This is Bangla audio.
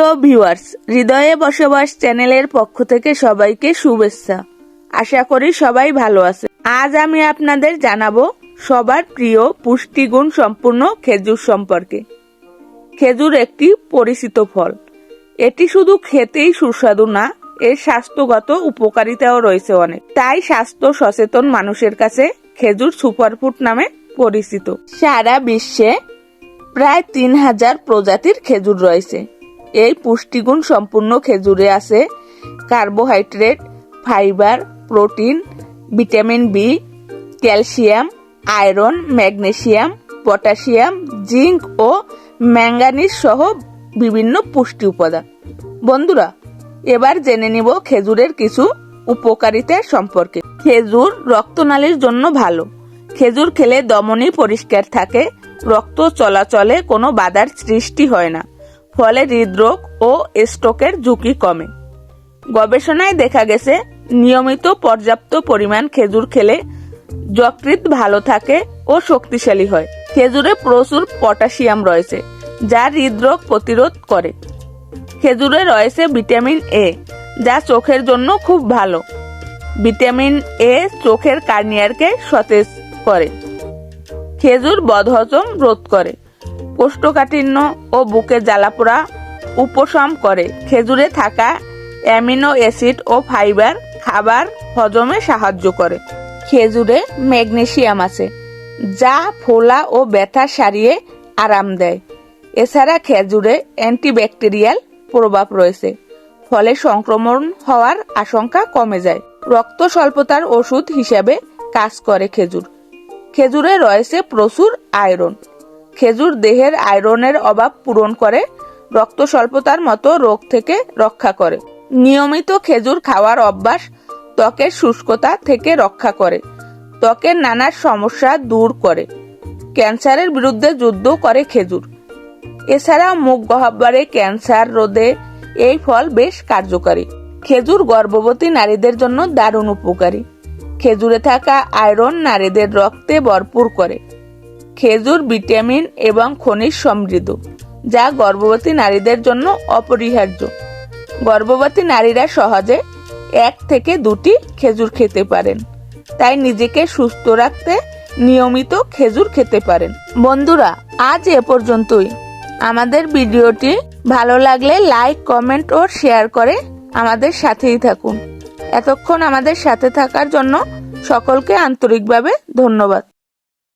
প্রিয় ভিউয়ার্স, হৃদয়ে বসবাস চ্যানেলের পক্ষ থেকে সবাইকে শুভেচ্ছা। আশা করি সবাই ভালো আছে। আজ আমি আপনাদের জানাব সবার প্রিয় পুষ্টিগুণ সম্পূর্ণ খেজুর সম্পর্কে। খেজুর একটি পরিচিত ফল। এটি শুধু খেতেই সুস্বাদু না, এর স্বাস্থ্যগত উপকারিতাও রয়েছে অনেক। তাই স্বাস্থ্য সচেতন মানুষের কাছে খেজুর সুপারফুড নামে পরিচিত। সারা বিশ্বে প্রায় তিন হাজার প্রজাতির খেজুর রয়েছে। এই পুষ্টিগুণ সম্পূর্ণ খেজুরে আছে। Carbohydrate, fibre, protein, vitamin B, calcium, iron, magnesium, potassium, zinc ও ম্যাঙ্গানিজ সহ বিভিন্ন পুষ্টি উপাদান। বন্ধুরা, এবার জেনে নিব খেজুরের কিছু উপকারিতা সম্পর্কে। খেজুর রক্তনালীর জন্য ভালো। খেজুর খেলে দমনী পরিষ্কার থাকে। রক্ত চলাচলে কোনো বাধার সৃষ্টি হয় না। ফলে হৃদরোগ ও স্ট্রোকের ঝুঁকি কমে। গবেষণায় দেখা গেছে, নিয়মিত পর্যাপ্ত পরিমাণ খেজুর খেলে যকৃৎ ভালো থাকে ও শক্তিশালী হয়। খেজুরে প্রচুর পটাশিয়াম রয়েছে, যা হৃদরোগ প্রতিরোধ করে। খেজুরে রয়েছে ভিটামিন এ, যা চোখের জন্য খুব ভালো। ভিটামিন এ চোখের কার্নিয়ারকে সতেজ করে। খেজুর বদহজম রোধ করে। কোষ্ঠকাঠিন্য ও বুকে জ্বালাপোড়া উপশম করে। খেজুরে থাকা অ্যামিনো অ্যাসিড ও ফাইবার খাবার হজমে সাহায্য করে। খেজুরে ম্যাগনেশিয়াম আছে, যা ফোলা ও ব্যথা সারিয়ে আরাম দেয়। এছাড়া খেজুরে অ্যান্টিব্যাকটেরিয়াল প্রভাব রয়েছে, ফলে সংক্রমণ হওয়ার আশঙ্কা কমে যায়। রক্ত স্বল্পতার ওষুধ হিসাবে কাজ করে খেজুর। খেজুরে রয়েছে প্রচুর আয়রন। খেজুর দেহের আয়রনের অভাব পূরণ করে রক্ত স্বল্পতার মতো রোগ থেকে রক্ষা করে। নিয়মিত খেজুর খাওয়ার অভ্যাস ত্বকের শুষ্কতা থেকে রক্ষা করে। ত্বকের নানা সমস্যা দূর করে। ক্যান্সারের বিরুদ্ধে যুদ্ধ করে খেজুর। এছাড়া মুখ গহ্বরে ক্যান্সার রোধে এই ফল বেশ কার্যকারী। খেজুর গর্ভবতী নারীদের জন্য দারুণ উপকারী। খেজুরে থাকা আয়রন নারীদের রক্তে ভরপুর করে। খেজুর, ভিটামিন এবং খনিজ সমৃদ্ধ, যা গর্ভবতী নারীদের জন্য অপরিহার্য। গর্ভবতী নারীরা সহজে এক থেকে দুটি খেজুর খেতে পারেন, তাই নিজেকে সুস্থ রাখতে নিয়মিত খেজুর খেতে পারেন। বন্ধুরা, আজ এ পর্যন্তই। আমাদের ভিডিওটি ভালো লাগলে লাইক, কমেন্ট ও শেয়ার করে আমাদের সাথেই থাকুন। এতক্ষণ আমাদের সাথে থাকার জন্য সকলকে আন্তরিকভাবে ধন্যবাদ।